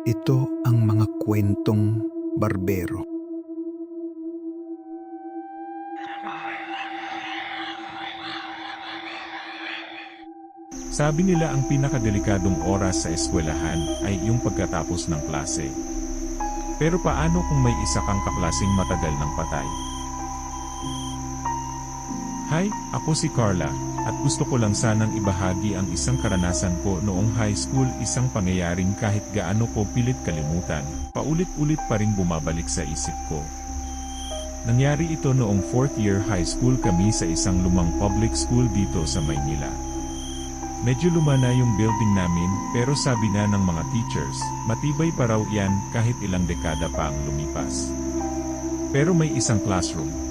Ito ang mga kwentong barbero. Sabi nila ang pinakadelikadong oras sa eskwelahan ay yung pagkatapos ng klase. Pero paano kung may isa kang kaklasing matagal ng patay? Hi, ako si Carla, at gusto ko lang sanang ibahagi ang isang karanasan ko noong high school isang pangyayaring kahit gaano ko pilit kalimutan, paulit-ulit pa rin bumabalik sa isip ko. Nangyari ito noong fourth year high school kami sa isang lumang public school dito sa Maynila. Medyo luma na yung building namin pero sabi na ng mga teachers, matibay pa raw yan kahit ilang dekada pa ang lumipas. Pero may isang classroom.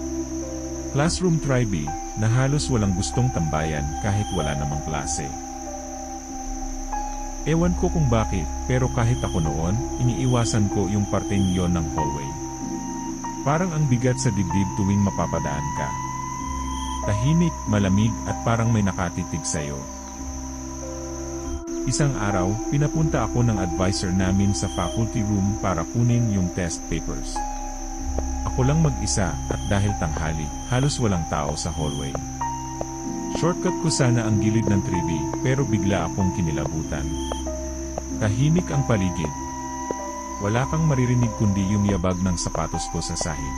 Classroom tribe na halos walang gustong tambayan kahit wala namang klase. Ewan ko kung bakit, pero kahit ako noon, iniiwasan ko yung parteng yon ng hallway. Parang ang bigat sa dibdib tuwing mapapadaan ka. Tahimik, malamig at parang may nakatitig sa'yo. Isang araw, pinapunta ako ng advisor namin sa faculty room para kunin yung test papers. Ako lang mag-isa at dahil tanghali, halos walang tao sa hallway. Shortcut ko sana ang gilid ng tribi pero bigla akong kinilabutan. Tahimik ang paligid. Wala kang maririnig kundi yung yabag ng sapatos ko sa sahig.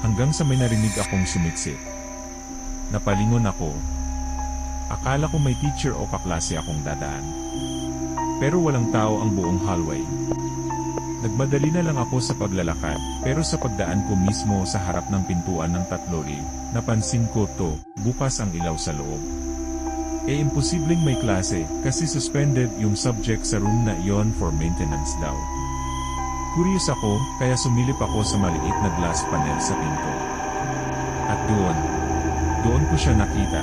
Hanggang sa may narinig akong sumitsit. Napalingon ako. Akala ko may teacher o kaklase akong dadaan. Pero walang tao ang buong hallway. Nagmadali na lang ako sa paglalakad, pero sa pagdaan ko mismo sa harap ng pintuan ng tatlori, napansin ko to, bukas ang ilaw sa loob. Eh imposibleng may klase, kasi suspended yung subject sa room na iyon for maintenance daw. Curious ako, kaya sumilip ako sa maliit na glass panel sa pinto. At doon, doon ko siya nakita.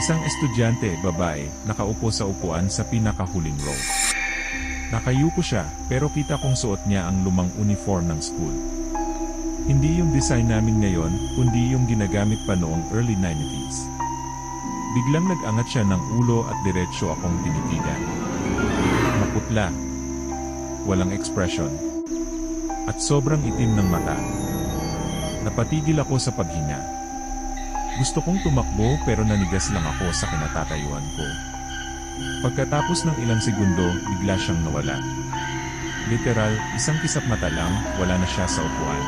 Isang estudyante, babae, nakaupo sa upuan sa pinakahuling row. Nakayuko siya, pero kita kong suot niya ang lumang uniform ng school. Hindi yung design namin ngayon, kundi yung ginagamit pa noong early 90s. Biglang nag-angat siya ng ulo at diretsyo akong tinitigan. Maputla. Walang expression. At sobrang itim ng mata. Napatigil ako sa paghinga. Gusto kong tumakbo pero nanigas lang ako sa kinatatayuan ko. Pagkatapos ng ilang segundo, bigla siyang nawala. Literal, isang kisap mata lang, wala na siya sa upuan.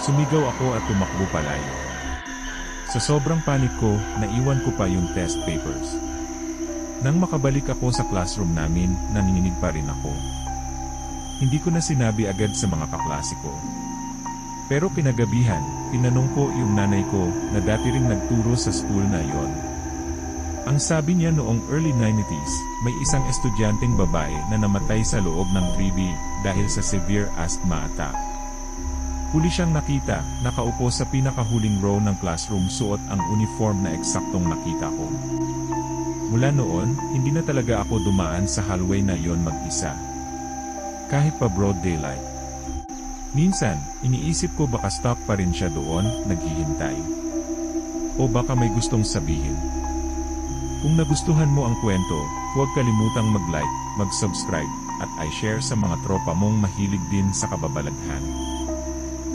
Sumigaw ako at tumakbo palayo. Sa sobrang panik ko, naiwan ko pa yung test papers. Nang makabalik ako sa classroom namin, nanginginig pa rin ako. Hindi ko na sinabi agad sa mga kaklase ko. Pero kinagabihan, tinanong ko yung nanay ko na dati ring nagturo sa school na yon. Ang sabi niya noong early 90s, may isang estudyanteng babae na namatay sa loob ng 3B dahil sa severe asthma attack. Huli siyang nakita, nakaupo sa pinakahuling row ng classroom suot ang uniform na eksaktong nakita ko. Mula noon, hindi na talaga ako dumaan sa hallway na yon mag-isa. Kahit pa broad daylight. Minsan, iniisip ko baka stuck pa rin siya doon, naghihintay. O baka may gustong sabihin. Kung nagustuhan mo ang kwento, huwag kalimutang mag-like, mag-subscribe, at i-share sa mga tropa mong mahilig din sa kababalaghan.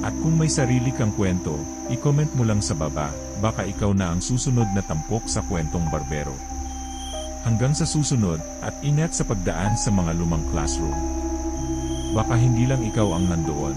At kung may sarili kang kwento, i-comment mo lang sa baba, baka ikaw na ang susunod na tampok sa kwentong barbero. Hanggang sa susunod, at ingat sa pagdaan sa mga lumang classroom. Baka hindi lang ikaw ang nandoon,